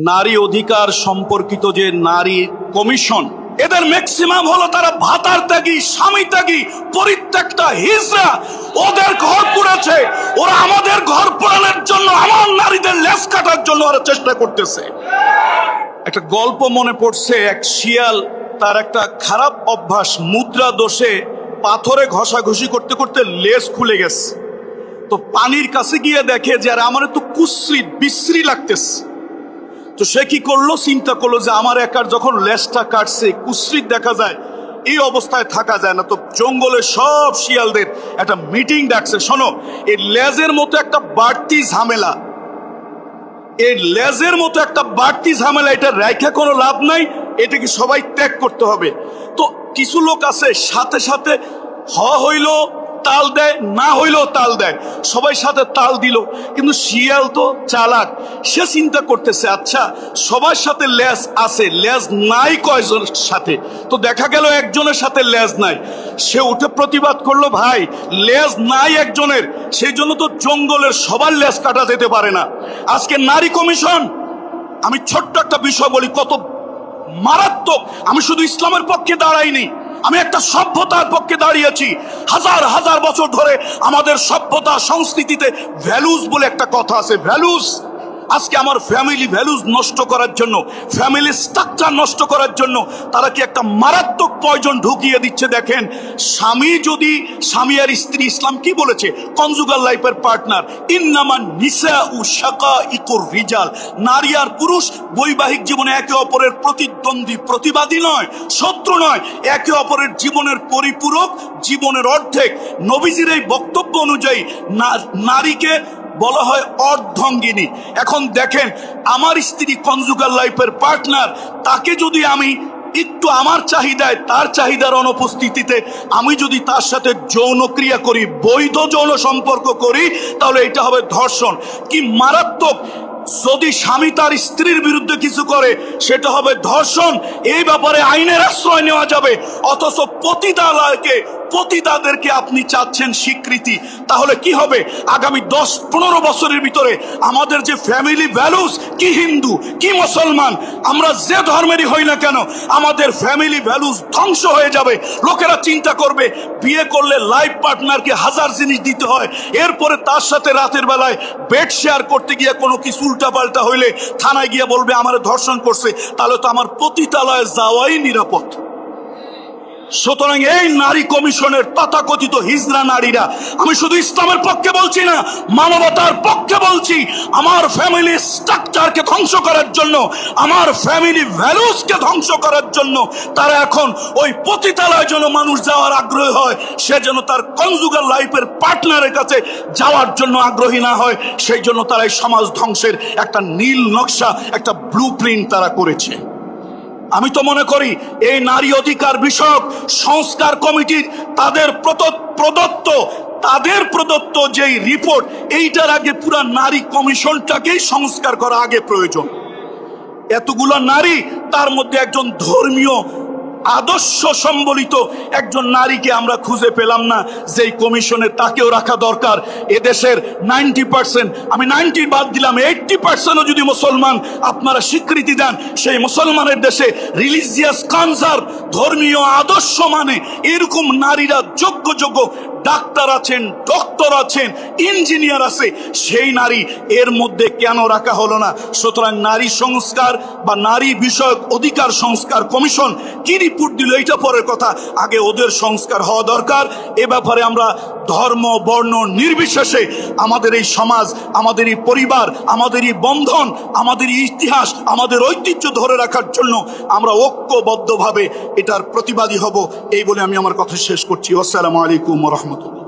নারী অধিকার সম্পর্কিত যে নারী কমিশন, এদের ম্যাক্সিমাম হলো তারা ভাতার ত্যাগী, স্বামী ত্যাগী, পরিত্যক্তা হিজরা ওদের ঘর পুড়েছে। ওরা আমাদের ঘর পোড়ানোর জন্য, আমার নারীদের লেস কাটার জন্য ওরা চেষ্টা করতেছে। একটা গল্প মনে পড়ছে, এক শিয়াল তার একটা খারাপ অভ্যাস, মুদ্রা দোষে পাথরে ঘষাঘষি করতে করতে লেজ খুলে গেছে। তো পানির কাছে গিয়ে দেখে যে, আর, আমার তো কুশ্রী বিশ্রী লাগতেছে। তো সে কি করল? চিন্তা করল যে আমার একার যখন লেজটা কাটছে কুশ্রিত দেখা যায়, এই অবস্থায় থাকা যায় না। তো জঙ্গলে সব শিয়ালদের একটা মিটিং ডাকছে। শোনো, এই লেজের মতো একটা বাড়তি ঝামেলা। এই লেজের মতো একটা বাড়তি ঝামেলা, এটা রেখে কোনো লাভ নাই, এটাকে সবাই ত্যাগ করতে হবে। তো কিছু লোক আছে, সাথে সাথে হ হইল তাল দেয়, না হইলেও তাল দেয়। সবাই সাথে তাল দিল। কিন্তু শিয়াল তো চালাক, সে চিন্তা করতেছে আচ্ছা সবার সাথে লেজ আছে লেজ নাই কয়জনের সাথে? তো দেখা গেল একজনের সাথে লেজ নাই। সে উঠে প্রতিবাদ করল, ভাই লেজ নাই একজনের। সেই জন্য তো জঙ্গলের সবার লেজ কাটা যেতে পারে না। আজকে নারী কমিশন, আমি ছোট্ট একটা বিষয় বলি, কত মারাত্মক। আমি শুধু ইসলামের পক্ষে দাঁড়াইনি। আমি একটা সভ্যতার পক্ষে দাঁড়িয়েছি। হাজার হাজার বছর ধরে আমাদের সভ্যতা সংস্কৃতিতে ভ্যালুস বলে একটা কথা আছে। ভ্যালুস আজকে আমার ফ্যামিলি ভ্যালুজ নষ্ট করার জন্য ফ্যামিলি স্ট্রাকচার নষ্ট করার জন্য তারা কি একটা মারাত্মক পয়জন ঢুকিয়ে দিচ্ছে দেখেন? স্বামী যদি, স্বামী আর স্ত্রী ইসলাম কি বলেছে? কনজুগাল লাইফের পার্টনার ইন্নামান নিসা উ শাকা ইকুর রিজাল। নারী আর পুরুষ বৈবাহিক জীবনে একে অপরের প্রতিদ্বন্দ্বী, প্রতিবাদী নয়, শত্রু নয়, একে অপরের জীবনের পরিপূরক, জীবনের অর্ধেক। নবীজির এই বক্তব্য অনুযায়ী নারীকে বলা হয় অর্ধঙ্গিনী। এখন দেখেন, আমার স্ত্রী কনজুগাল লাইফের পার্টনার, তাকে যদি আমি একটু আমার চাহিদায়, তার চাহিদার অনুপস্থিতিতে আমি যদি তার সাথে যৌন ক্রিয়া করি, বৈধ যৌন সম্পর্ক করি, তাহলে এটা হবে ধর্ষণ। কি মারাত্মক যদি স্বামী তার স্ত্রীর বিরুদ্ধে কিছু করে, সেটা হবে ধর্ষণ। এই ব্যাপারে আইনের আশ্রয় নেওয়া যাবে। অথচ পতিতালয়কে, পতিতাদেরকে আপনি চাচ্ছেন স্বীকৃতি। তাহলে কি হবে? আগামী দশ পনেরো বছরের ভিতরে আমাদের যে ফ্যামিলি ভ্যালুস কি হিন্দু, কি মুসলমান, আমরা যে ধর্মেরই হই না কেন, আমাদের ফ্যামিলি ভ্যালুস ধ্বংস হয়ে যাবে। লোকেরা চিন্তা করবে, বিয়ে করলে লাইফ পার্টনারকে হাজার জিনিস দিতে হয়। এরপরে তার সাথে রাতের বেলায় বেড শেয়ার করতে গিয়ে কোনো কিছু উল্টাপাল্টা হইলে থানায় গিয়ে বলবে, আমার ধর্ষণ করছে। তাহলে তো আমার পতিতালয়ে যাওয়াই নিরাপদ। সুতরাং এই নারী কমিশনের তথাকথিত হিজরা নারীরা, আমি শুধু ইসলামের পক্ষে বলছি না, মানবতার পক্ষে বলছি, আমার ফ্যামিলি স্ট্রাকচারকে ধ্বংস করার জন্য, আমার ফ্যামিলি ভ্যালুসকে ধ্বংস করার জন্য তারা এখন ওই পতিতালয় যেন মানুষ যাওয়ার আগ্রহী হয়, সে যেন তার কনজুগাল লাইফের পার্টনারের কাছে যাওয়ার জন্য আগ্রহী না হয়, সেই জন্য তারা এই সমাজ ধ্বংসের একটা নীল নকশা, একটা ব্লু প্রিন্ট তারা করেছে। আমি তো মনে করি এই নারী অধিকার বিষয়ক সংস্কার কমিটির তাদের প্রদত্ত তাদের প্রদত্ত যেই রিপোর্ট এইটার আগে পুরো নারী কমিশনটাকেই সংস্কার করা আগে প্রয়োজন। এতগুলো নারী, তার মধ্যে একজন ধর্মীয় আদর্শ সম্বলিত একজন নারীকে আমরা খুঁজে পেলাম না, যেই কমিশনে তাকেও রাখা দরকার। এদেশের নাইনটি পার্সেন্ট, আমি নাইনটি বাদ দিলাম, এইটটি পার্সেন্টও যদি মুসলমান আপনারা স্বীকৃতি দেন, সেই মুসলমানের দেশে রিলিজিয়াস কনসার্ভ ধর্মীয় আদর্শ মানে এরকম নারীরা যোগ্য যোগ্য ডাক্তার আছেন, ডক্টর আছেন, ইঞ্জিনিয়ার আছে, সেই নারী এর মধ্যে কেন রাখা হলো না? সুতরাং নারী সংস্কার বা নারী বিষয়ক অধিকার সংস্কার কমিশন কি রিপোর্ট দিল এইটা পরের কথা। আগে ওদের সংস্কার হওয়া দরকার। এ ব্যাপারে আমরা ধর্ম, বর্ণ নির্বিশেষে আমাদের এই সমাজ, আমাদের এই পরিবার, আমাদের এই বন্ধন, আমাদের ইতিহাস, আমাদের ঐতিহ্য ধরে রাখার জন্য আমরা ঐক্যবদ্ধভাবে এটার প্রতিবাদী হব। এই বলে আমি আমার কথা শেষ করছি। আসসালামু আলাইকুম kurtulur.